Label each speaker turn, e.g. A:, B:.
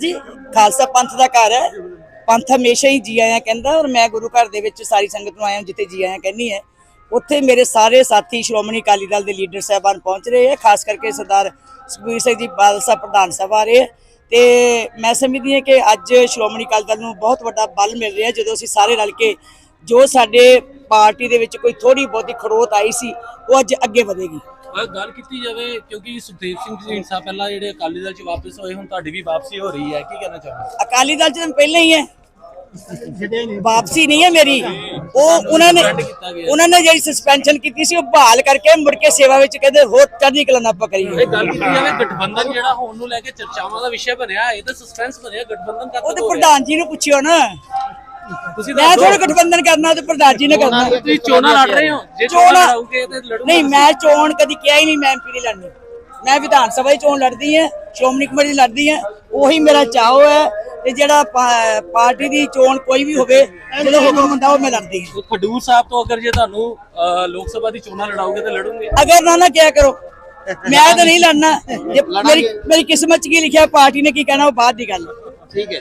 A: ਜੀ, ਖਾਲਸਾ ਪੰਥ ਦਾ ਘਰ ਹੈ। ਪੰਥ ਹਮੇਸ਼ਾ ਹੀ ਜੀ ਆਇਆ ਕਹਿੰਦਾ ਔਰ ਮੈਂ ਗੁਰੂ ਘਰ ਦੇ ਵਿੱਚ ਸਾਰੀ ਸੰਗਤ ਨੂੰ ਆਇਆ ਜਿੱਥੇ ਜੀ ਆਇਆ ਕਹਿੰਨੀ ਹੈ। ਉੱਥੇ ਮੇਰੇ ਸਾਰੇ ਸਾਥੀ ਸ਼੍ਰੋਮਣੀ ਅਕਾਲੀ ਦਲ ਦੇ ਲੀਡਰ ਸਾਹਿਬਾਨ ਪਹੁੰਚ ਰਹੇ ਹੈ। ਖਾਸ ਕਰਕੇ ਸਰਦਾਰ ਸੁਖਬੀਰ ਸਿੰਘ ਜੀ ਬਾਦਲ ਸਾਹਿਬ ਪ੍ਰਧਾਨ ਸਭਾ ਆ ਰਹੇ ਹੈ। ਤੇ ਮੈਂ ਸਮਝਦੀ ਹਾਂ ਕਿ ਅੱਜ ਸ਼੍ਰੋਮਣੀ ਅਕਾਲੀ ਦਲ ਨੂੰ ਬਹੁਤ ਵੱਡਾ ਬਲ ਮਿਲ ਰਿਹਾ ਜਦੋਂ ਅਸੀਂ ਸਾਰੇ ਰਲ ਕੇ ਜੋ ਸਾਡੇ ਪਾਰਟੀ ਦੇ ਵਿੱਚ ਕੋਈ ਥੋੜੀ ਬਹੁਤੀ ਖੜੋਤ ਆਈ ਸੀ, ਉਹ ਅੱਜ ਅੱਗੇ ਵਧੇਗੀ।
B: ਗੱਲ ਕੀਤੀ ਜਾਵੇ ਕਿਉਂਕਿ ਸੁਖਦੇਵ ਸਿੰਘ ਢੀਂਡਸਾ ਪਹਿਲਾਂ ਜਿਹੜੇ ਅਕਾਲੀ ਦਲ ਚ ਵਾਪਸ ਹੋਏ ਹੁਣ ਤੁਹਾਡੀ ਵੀ ਵਾਪਸੀ ਹੋ ਰਹੀ ਹੈ ਕੀ ਕਹਿਣਾ ਚਾਹੁੰਦੇ
A: ਅਕਾਲੀ ਦਲ ਚ ਤਾਂ ਪਹਿਲਾਂ ਹੀ ਹੈ। ਵਾਪਸੀ ਨਹੀਂ ਹੈ ਮੇਰੀ। ਉਹ ਉਹਨਾਂ ਨੇ ਉਹਨਾਂ ਨੇ ਜਿਹੜੀ ਸਸਪੈਂਸ਼ਨ ਕੀਤੀ ਸੀ ਉਹ ਬਹਾਲ ਕਰਕੇ ਮੁੜ ਕੇ ਸੇਵਾ ਵਿੱਚ ਕਹਿੰਦੇ ਹੋਰ ਚੜ੍ਹਦੀ ਕਲਾ ਨਾ ਆਪਾਂ ਕਰੀਏ।
B: ਇਹ ਗੱਲ ਕੀਤੀ ਜਾਵੇ ਗਠਬੰਧਨ ਜਿਹੜਾ ਹੋਣ ਨੂੰ ਲੈ ਕੇ ਚਰਚਾਵਾਂ ਦਾ ਵਿਸ਼ਾ ਬਣਿਆ ਇਹ ਤਾਂ ਸਸਪੈਂਸ ਬਣਿਆ ਗਠਬੰਧਨ ਕਦ
A: ਉਹ ਤੇ ਪ੍ਰਧਾਨ ਜੀ ਨੂੰ ਪੁੱਛਿਓ ਨਾ।
B: ਤੁਸੀਂ
A: ਮੈਂ ਥੋੜਾ ਗਠਬੰਧਨ ਕਰਨਾ ਤੇ ਪ੍ਰਧਾਨ ਜੀ ਨੇ ਕਰਨਾ।
B: ਤੁਸੀਂ ਚੋਣਾਂ ਲੜ ਰਹੇ ਹੋ। ਜੇ ਚੋਣਾਂ
A: ਚੋਣਾਂ-
B: ਲੜੋਗੇ ਤੇ ਲੜੋਗੇ
A: ਨਹੀਂ ਮੈਂ ਚੋਣ ਕਦੀ ਕਿਹਾ ਹੀ ਨਹੀਂ ਮੈਂ ਐਮਪੀ ਨਹੀਂ ਲੜਨੀ। ਮੈਂ ਵਿਧਾਨ ਸਭਾ ਦੀ ਚੋਣ ਲੜਦੀ ਹਾਂ ਸ਼੍ਰੋਮਣੀ ਕਮੇਟੀ ਦੀ ਲੜਦੀ ਹਾਂ ਉਹੀ ਮੇਰਾ ਚਾਹੋ ਹੈ ਤੇ ਜਿਹੜਾ ਪਾ- ਪਾਰਟੀ ਦੀ ਚੋਣ ਕੋਈ ਵੀ ਹੋਵੇ ਜਦੋਂ ਹੁਕਮ ਹੁੰਦਾ ਉਹ ਮੈਂ ਲੜਦੀ ਹਾਂ।
B: ਖਡੂਰ ਸਾਹਿਬ ਤੋਂ ਅਗਰ ਜੇ ਤੁਹਾਨੂੰ ਅਹ, ਲੋਕ ਸਭਾ ਦੀ ਚੋਣਾਂ ਲੜਾਓਗੇ ਤਾਂ ਲੜੋਗੇ?
A: ਅਗਰ ਨਾ ਨਾ ਕਿਆ ਕਰੋ। ਮੈਂ ਤਾਂ ਨਹੀਂ ਲੜਨਾ। ਜੇ ਮੇਰੀ ਮੇਰੀ ਕਿਸਮਤ 'ਚ ਕੀ ਲਿਖਿਆ ਪਾਰਟੀ ਨੇ ਕੀ ਕਹਿਣਾ ਉਹ ਬਾਅਦ ਦੀ ਗੱਲ ਹੈ
C: ਠੀਕ ਹੈ।